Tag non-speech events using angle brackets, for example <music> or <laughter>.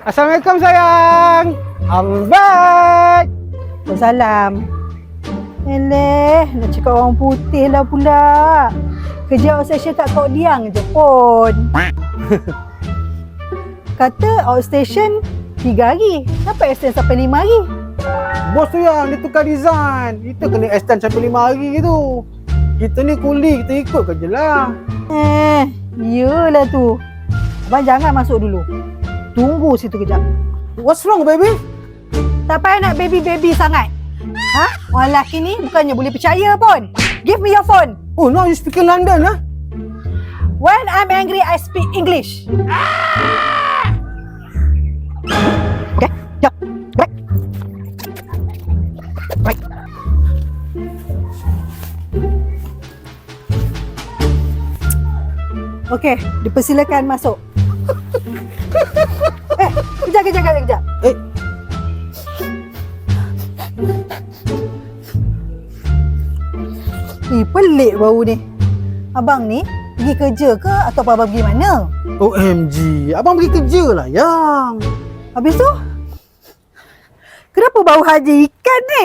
Assalamualaikum sayang. I'm back. Salam. Eleh, nak cakap orang putih lah pula. Kerja outstation kat Kok Diang je pun. <laughs> Kata outstation tiga hari. Kenapa extend sampai lima hari? Bos tu yang dia tukar design. Kita kena extend sampai lima hari gitu. Kita ni kuli, kita ikut kerja lah. Eh, yelah tu. Abang jangan masuk dulu. Tunggu situ kejap. What's wrong baby? Tak payah nak baby-baby sangat. Ha? Orang lelaki ni bukannya boleh percaya pun. Give me your phone. Oh no, you speak in London lah. When I'm angry, I speak English. Okay, jap. Right. Right. Okey, dipersilakan masuk. <laughs> Eh, pelik bau ni. Abang ni pergi kerja ke atau abang pergi mana? OMG. Abang pergi kerja lah yang. Habis tu? Kenapa bau haji ikan ni?